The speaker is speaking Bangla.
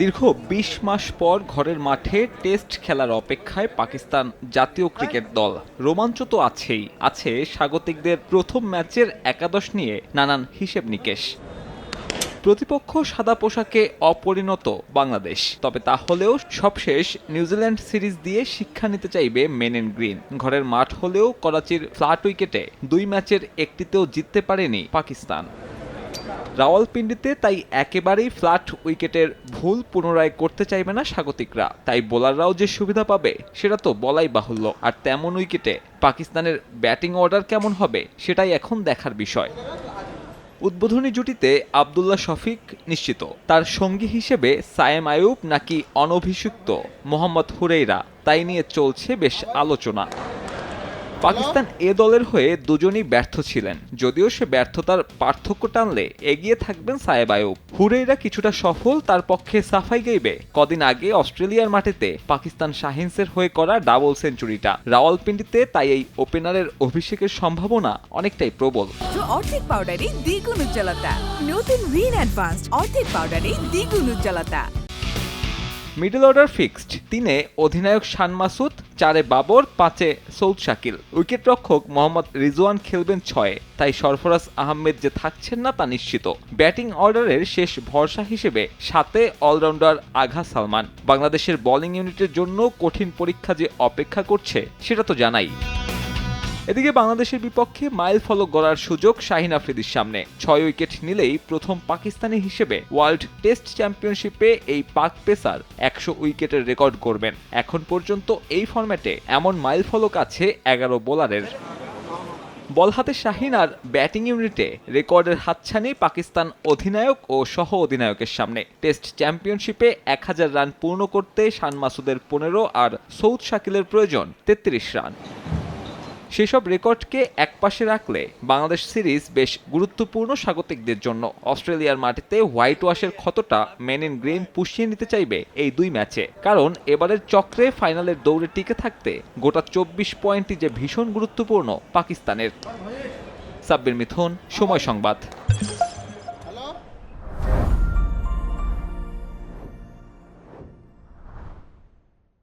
দীর্ঘ ২০ মাস পর ঘরের মাঠে টেস্ট খেলার অপেক্ষায় পাকিস্তান জাতীয় ক্রিকেট দল। রোমাঞ্চ তো আছেই। আছে স্বাগতিকদের প্রথম ম্যাচের একাদশ নিয়ে নানান হিসেব নিকেশ। প্রতিপক্ষ সাদা পোশাকে অপরিণত বাংলাদেশ। তবে তা হলেও সবশেষ নিউজিল্যান্ড সিরিজ দিয়ে শিক্ষা নিতে চাইবে মেন এন্ড গ্রিন। ঘরের মাঠ হলেও করাচির ফ্ল্যাট উইকেটে দুই ম্যাচের একটিতেও জিততে পারেনি পাকিস্তান। রাওয়ালপিন্ডিতে তাই একেবারেই ফ্ল্যাট উইকেটের ভুল পুনরায় করতে চাইবে না স্বাগতিকরা। তাই বোলাররাও যে সুবিধা পাবে, সেটা তো বলাই বাহুল্য। আর তেমন উইকেটে পাকিস্তানের ব্যাটিং অর্ডার কেমন হবে, সেটাই এখন দেখার বিষয়। উদ্বোধনী জুটিতে আবদুল্লাহ শফিক নিশ্চিত। তার সঙ্গী হিসেবে সায়েম আয়ুব নাকি অনভিষিক্ত মোহাম্মদ হুরেইরা, তাই নিয়ে চলছে বেশ আলোচনা। পাকিস্তান এ দলের হয়ে দুজনই ব্যর্থ ছিলেন, যদিও সে ব্যর্থতার পার্থক্য টানলে এগিয়ে থাকবেন সায়েব আয়ুব। হুরেইরা কিছুটা সফল, তার পক্ষে সাফাই গাইবে। কদিন আগে অস্ট্রেলিয়ার মাটিতে পাকিস্তান শাহিনসের হয়ে করা ডাবল সেঞ্চুরিটা। রাওয়ালপিন্ডিতে তাই এই ওপেনারের অভিষেকের সম্ভাবনা অনেকটাই প্রবল। অর্ধেক পাউডারে দ্বিগুণ উজ্জ্বলতা। নতুন রিন অ্যাডভান্সড অর্ধেক পাউডারে দ্বিগুণ উজ্জ্বলতা। Middle order fixed. তিনে অধিনায়ক শান মাসুদ, চারে বাবর, পাঁচে সৌদ শাকিল। উইকেটরক্ষক মোহাম্মদ রিজওয়ান খেলবেন ছয়ে, তাই সরফরাজ আহমেদ যে থাকছেন না তা নিশ্চিত। ব্যাটিং অর্ডারের শেষ ভরসা হিসেবে সাথে অলরাউন্ডার আঘা সালমান। বাংলাদেশের বোলিং ইউনিটের জন্য কঠিন পরীক্ষা যে অপেক্ষা করছে, সেটা তো জানাই। এদিকে বাংলাদেশের বিপক্ষে মাইল ফলক গড়ার সুযোগ শাহিন আফ্রিদির সামনে। ছয় উইকেট নিলেই প্রথম পাকিস্তানি হিসেবে ওয়ার্ল্ড টেস্ট চ্যাম্পিয়নশিপে এই পাক পেসার একশো উইকেটের রেকর্ড করবেন। এখন পর্যন্ত এই ফরম্যাটে এমন মাইল ফলক আছে এগারো বোলারের। বল হাতে শাহিন আর ব্যাটিং ইউনিটে রেকর্ডের হাতছানি পাকিস্তান অধিনায়ক ও সহ অধিনায়কের সামনে। টেস্ট চ্যাম্পিয়নশিপে এক হাজার রান পূর্ণ করতে শান মাসুদের পনেরো আর সৌদ শাকিলের প্রয়োজন তেত্রিশ রান। সেসব রেকর্ডকে একপাশে রাখলে বাংলাদেশ সিরিজ বেশ গুরুত্বপূর্ণ স্বাগতিকদের জন্য। অস্ট্রেলিয়ার মাটিতে হোয়াইট ওয়াশের ক্ষতটা মেন ইন গ্রিন পুষিয়ে নিতে চাইবে এই দুই ম্যাচে। কারণ এবারের চক্রে ফাইনালের দৌড়ে টিকে থাকতে গোটা চব্বিশ পয়েন্টই যে ভীষণ গুরুত্বপূর্ণ পাকিস্তানের। সাব্বির মিথুন, সময় সংবাদ।